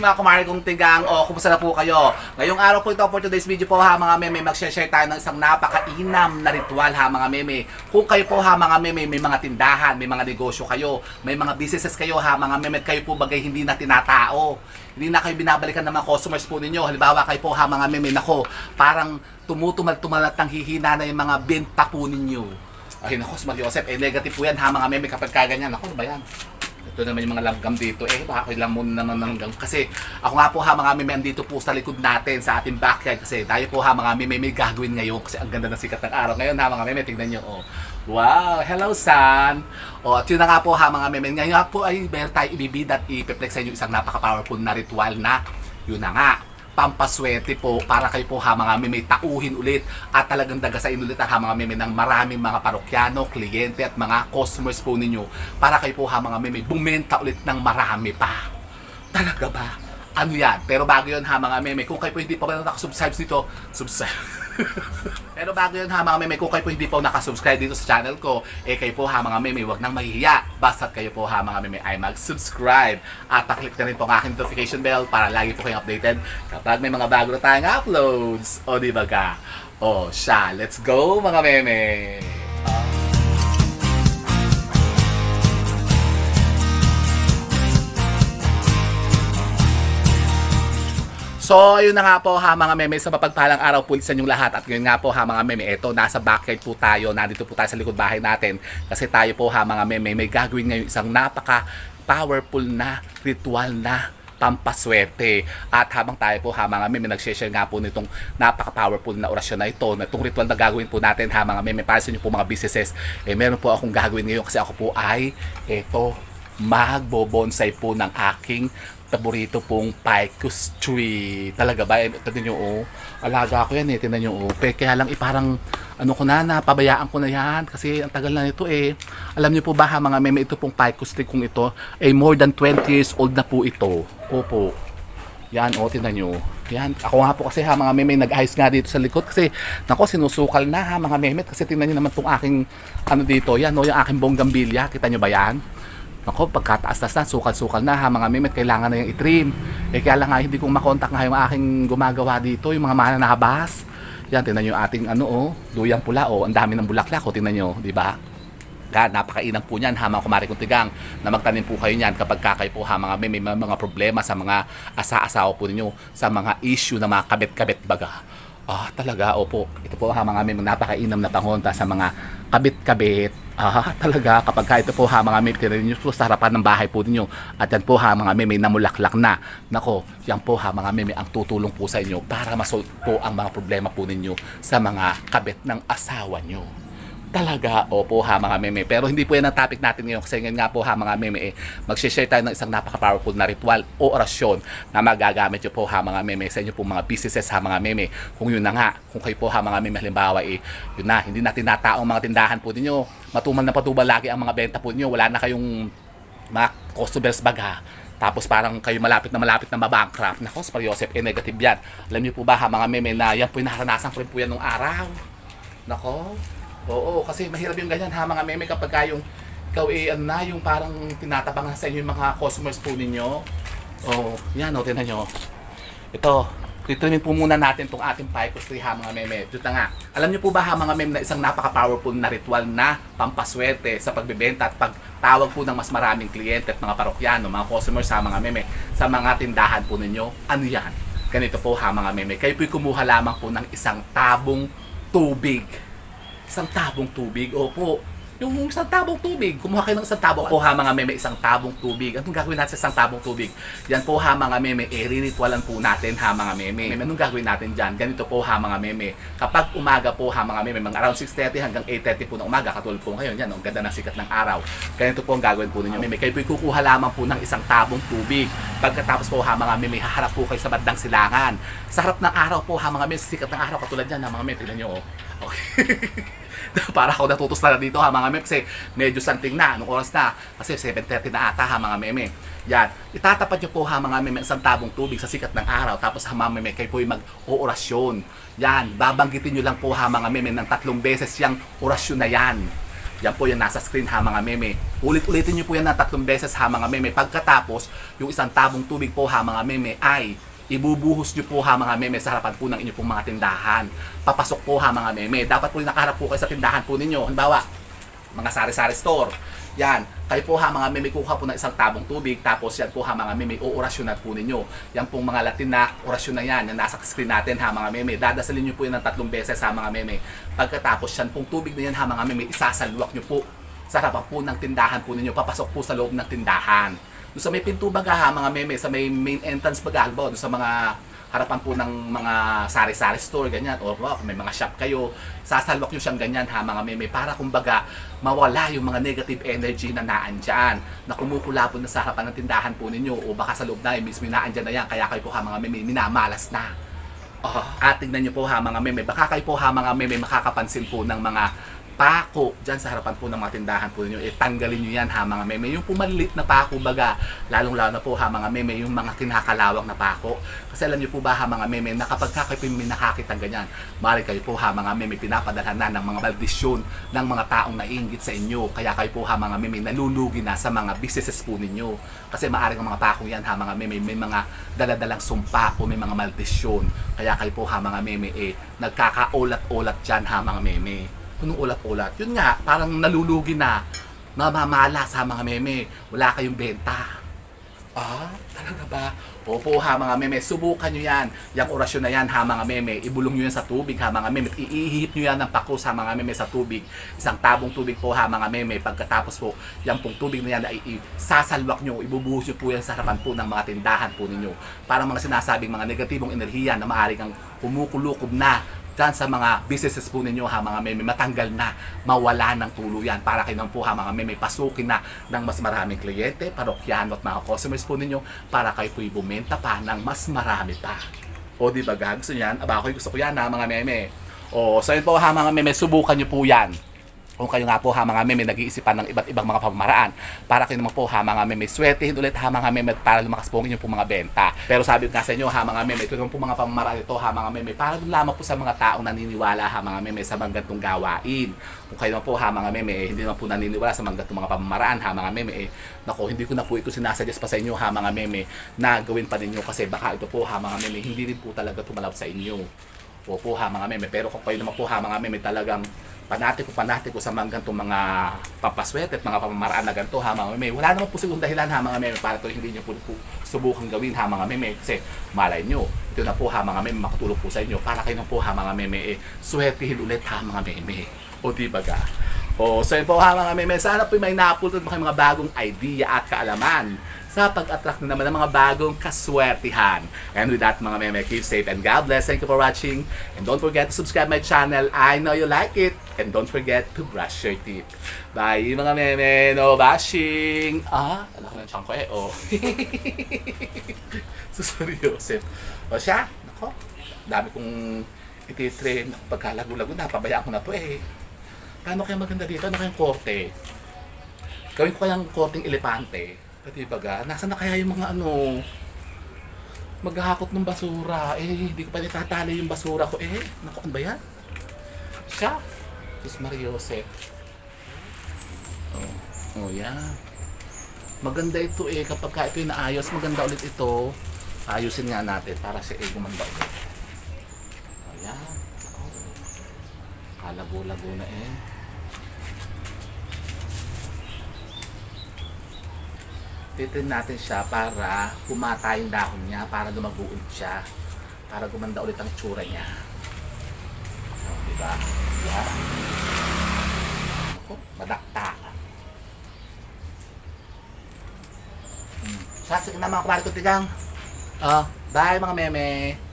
mga kumari kong tigang. O, kumusta na po kayo? Ngayong araw po ito for today's video po ha mga meme. Mag-share tayo ng isang napakainam na ritual ha mga meme. Kung kayo po ha mga meme, may mga tindahan, may mga negosyo kayo, may mga businesses kayo ha mga meme. Kayo po bagay hindi na tinatao. Hindi na kayo binabalikan ng mga customers po ninyo. Halimbawa kayo po ha mga meme. Nako, parang tumutumal-tumal at nanghihina na yung mga benta po ninyo. Ay nako, Smart Joseph, eh negative po yan ha mga meme kapag kaganyan. Ako, ano ba yan? Ito naman yung mga langgam dito. Eh, baka mo naman ng langgam. Kasi ako nga po ha mga meme, andito po sa likod natin, sa ating backyard. Kasi tayo po ha mga meme, may gagawin ngayon. Kasi ang ganda ng sikat ng araw ngayon ha mga meme. Tingnan nyo, oh. Wow! Hello, Sun! O, at yun na nga po ha mga meme. Ngayon nga po ay meron tayo ibibida at ipiplex sa inyo isang napaka-powerful na ritual na yun na nga pampaswerte po para kayo po ha mga meme tauhin ulit at talagang dagasain ulit ha mga meme ng maraming mga parokyano, kliyente at mga customers po ninyo para kayo po ha mga meme bumenta ulit ng marami pa. Talaga ba? Ano yan? Pero bago yun ha mga meme, kung kayo po hindi pa ba nakasubscribe dito, subscribe. Pero bago yun ha mga meme, kung kayo po hindi po nakasubscribe dito sa channel ko, eh kayo po ha mga meme, wag nang mahihiya. Basta't kayo po ha mga meme ay mag-subscribe. At paklik na rin po ang aking notification bell para lagi po kayong updated kapag may mga bago na tayong uploads. O di ba ka? O siya, let's go mga meme! So, ayun na nga po ha mga meme sa mapagpalang araw po sa inyong lahat. At ngayon nga po ha mga meme eto nasa backyard po tayo. Nandito po tayo sa likod bahay natin. Kasi tayo po ha mga meme may gagawin ngayon isang napaka powerful na ritual na pampaswerte. At habang tayo po ha mga meme nag-share nga po nitong napaka-powerful na orasyon na ito, na itong ritual na gagawin po natin ha mga meme para sa inyo po mga businesses, eh meron po akong gagawin ngayon kasi ako po ay eto magbo-bonsai po ng aking paborito pong ficus tree. Talaga ba? Eh, Ito din yung oh. Alaga ko yan eh. Tingnan nyo oh. Kaya lang eh, ano ko na, napabayaan ko na yan. Kasi ang tagal na nito eh. Alam niyo po ba ha, mga meme, ito pong ficus tree kong ito, eh more than 20 years old na po ito. Opo. Yan, oh, tingnan nyo. Yan, ako nga po kasi ha, mga meme, nag-ayos nga dito sa likod kasi, nako, sinusukal na ha, mga meme, kasi tingnan nyo naman tong aking, ano dito, yan, o, yung aking bonggambilya, kita nyo ba yan? Ako, pagkataas-taas na, sukal-sukal na ha, mga mimet, kailangan na yung itrim. Eh, kaya lang nga, hindi kong makontak nga yung aking gumagawa dito, yung mga mananabas. Yan, tingnan nyo yung ating, ano, oh, luyang pula, oh, ang dami ng bulaklak, oh, tingnan nyo, di ba? Kaya napakainam po niyan, ha, mga kumari kong tigang, na magtanim po kayo niyan kapag kakay po, ha, mga may, may mga problema sa mga asa-asawa po ninyo, sa mga issue na mga kabit-kabit baga. Ah, talaga, opo. Ito po ha mga may napakainam na pangonta sa mga kabit-kabit. Ah, talaga, kapag ka ito po ha mga may tinanin nyo po sa harapan ng bahay po ninyo. At yan po ha mga may may namulaklak na. Nako, yan po ha mga may ang tutulong po sa inyo para masolve po ang mga problema po ninyo sa mga kabit ng asawa nyo. Talaga, opo ha mga meme. Pero hindi po yan ang topic natin ngayon kasi ngayon nga po ha mga meme eh, mag-share tayo ng isang napaka-powerful na ritual o orasyon na magagamit nyo po ha mga meme sa inyo po mga businesses ha mga meme. Kung yun na nga, kung kayo po ha mga meme halimbawa eh, yun na, hindi na tinatao ang mga tindahan po ninyo. Matumal na patumal lagi ang mga benta po ninyo. Wala na kayong mga customers baga. Tapos parang kayo malapit na malapit na mabankrupt. Nako, Spar Joseph, eh negative yan. Alam niyo po ba ha mga meme na yan po yung naranasan ko rin po yan nung araw. Nako, Oo, kasi mahirap yung ganyan ha mga meme kapag ka yung ikaw eh ano na yung parang tinatabangan sa inyo yung mga customers po ninyo. Oo, yan o, tinan nyo. Ito, titrimin po muna natin tong ating ficus tree ha mga meme. Dito na nga. Alam niyo po ba ha mga meme na isang napaka-powerful na ritual na pampaswerte sa pagbebenta at pagtawag po ng mas maraming kliyente at mga parokyano, mga customers ha mga meme sa mga tindahan po ninyo. Ano yan? Ganito po ha mga meme. Kayo po'y kumuha lamang po ng isang tabong tubig isang tabong tubig. Opo. Yung isang tabong tubig. Kumuha kayo ng isang tabong. Po ha mga meme, isang tabong tubig. Anong gagawin natin sa isang tabong tubig? Yan po ha mga meme, eh, riritualan po natin ha mga meme. Meme, anong gagawin natin dyan? Ganito po ha mga meme. Kapag umaga po ha mga meme, mga around 6.30 hanggang 8.30 po ng umaga, katulad po ngayon, yan, ang ganda ng sikat ng araw. Ganito po ang gagawin po ninyo. Meme, kayo po kukuha lamang po ng isang tabong tubig. Pagkatapos po ha mga meme, haharap po kayo sa bandang silangan. Sa harap ng araw po ha mga meme, sikat ng araw, katulad yan ha mga meme, tignan nyo oh. Okay. para ako natutos na dito ha mga meme kasi medyo santing na anong oras na? Kasi 7.30 na ata ha mga meme. Yan. Itatapat nyo po ha mga meme isang tabong tubig sa sikat ng araw. Tapos ha mga meme kayo po yung mag-oorasyon. Yan. Babanggitin nyo lang po ha mga meme ng tatlong beses yung orasyon na yan. Yan po yung nasa screen ha mga meme. Ulit-ulitin nyo po yan ng tatlong beses ha mga meme. Pagkatapos, yung isang tabong tubig po ha mga meme ay ibubuhos nyo po ha mga meme sa harapan po ng inyong pong mga tindahan. Papasok po ha mga meme. Dapat po yung nakaharap po kayo sa tindahan po ninyo. Halimbawa, mga sari-sari store. Yan, kayo po ha mga meme, kuha po ng isang tabong tubig, tapos yan po ha mga meme, uorasyonan po ninyo. Yan pong mga Latin na orasyon na yan, na nasa screen natin ha mga meme. Dadasalin nyo po yan ng tatlong beses ha mga meme. Pagkatapos yan pong tubig na yan ha mga meme, isasalwak nyo po sa harapan po ng tindahan po ninyo, papasok po sa loob ng tindahan. Doon sa may pinto baga ha mga meme, sa may main entrance baga, halimbawa, doon sa mga harapan po ng mga sari-sari store, ganyan, o wow, may mga shop kayo, sasalwak nyo siyang ganyan ha mga meme, para kumbaga mawala yung mga negative energy na naandyan, na kumukulapon na sa harapan ng tindahan po ninyo, o baka sa loob na, eh, mismo naandyan na yan, kaya kayo po ha mga meme, minamalas na. Oh, at tignan nyo po ha mga meme, baka kayo po ha mga meme makakapansin po ng mga pako dyan sa harapan po ng mga tindahan po ninyo, eh tanggalin nyo yan ha mga meme. Yung pumalit na pako baga, lalong lalo na po ha mga meme, yung mga kinakalawang na pako. Kasi alam nyo po ba ha mga meme, na kapag ka kayo po may nakakita ganyan, mali kayo po ha mga meme, pinapadalhan na ng mga maldisyon ng mga taong naiingit sa inyo. Kaya kayo po ha mga meme, nalulugi na sa mga businesses po ninyo. Kasi maaaring ang mga pako yan ha mga meme, may mga daladalang sumpa o may mga maldisyon. Kaya kayo po ha mga meme, eh, nagkakaulat-ulat dyan ha mga meme punong ulat-ulat. Yun nga, parang nalulugi na. Namamala sa mga meme. Wala kayong benta. Ah, talaga ba? Opo ha mga meme, subukan nyo yan. Yung orasyon na yan ha mga meme, ibulong nyo yan sa tubig ha mga meme. Iihip nyo yan ng pako sa mga meme sa tubig. Isang tabong tubig po ha mga meme. Pagkatapos po, yung pong tubig na yan ay sasalwak nyo, ibubuhos nyo po yan sa harapan po ng mga tindahan po ninyo. Para mga sinasabing mga negatibong enerhiya na maaari kang kumukulukob na dyan sa mga businesses po ninyo ha mga meme matanggal na mawala ng tuluyan para kayo po ha mga meme pasukin na ng mas maraming kliyente, parokyano at mga customers po ninyo para kayo po bumenta pa ng mas marami pa. O di ba? Gusto niyan? Aba ako gusto ko yan ha mga meme. O so yun po ha mga meme, subukan nyo po yan kung kayo nga po ha mga meme nag-iisipan ng iba't ibang mga pamamaraan para kayo naman po ha mga meme swetehin ulit ha mga meme para lumakas po ang inyong po mga benta pero sabi ko nga sa inyo ha mga meme ito naman po mga pamamaraan ito ha mga meme para dun lamang po sa mga taong naniniwala ha mga meme sa mga gantong gawain kung kayo naman po ha mga meme eh, hindi naman po naniniwala sa mga gantong mga pamamaraan ha mga meme eh nako hindi ko na po ito sinasuggest pa sa inyo ha mga meme na gawin pa ninyo kasi baka ito po ha mga meme hindi rin po talaga tumalaw sa inyo Opo ha mga meme pero kung kayo naman po ha mga meme talagang panatiko panatiko sa mga ganitong mga papaswerte at mga pamamaraan na ganito ha mga meme. Wala naman po sigurong dahilan ha mga meme para ito hindi nyo po, po subukan gawin ha mga meme kasi malay nyo. Ito na po ha mga meme makatulong po sa inyo para kayo na po ha mga meme eh swertihin ulit ha mga meme. O di ba ga? O so yun po ha mga meme. Sana po may napulot mga mga bagong idea at kaalaman sa pag-attract na naman ng mga bagong kaswertihan. And with that, mga meme, keep safe and God bless. Thank you for watching. And don't forget to subscribe my channel. I know you like it. And don't forget to brush your teeth. Bye, mga meme. No bashing. Ah, alam ko na siyang eh. Oh. Suseryoso. O siya, nako. Dami kong ititrain. Pagkalago-lago na, pabayaan ko na to eh. Paano kaya maganda dito? Ano kayang korte? Gawin ko kayang korteng elepante. Pati baga, nasa na kaya yung mga ano, maghahakot ng basura. Eh, hindi ko pa natatali yung basura ko. Eh, naku, ano ba yan? Siya. Sus Maria. Oh, oh yan. Maganda ito eh. Kapag ka ito naayos, maganda ulit ito. Ayusin nga natin para siya eh gumanda ulit. Oh, yan. Oh. Kalago-lago na eh. titin natin siya para pumata yung dahon niya, para lumago ulit siya, para gumanda ulit ang itsura niya. So, di ba? Yan. Ako, madakta. Hmm. Sasik na mga kumari ko tigang. Oh, bye mga meme.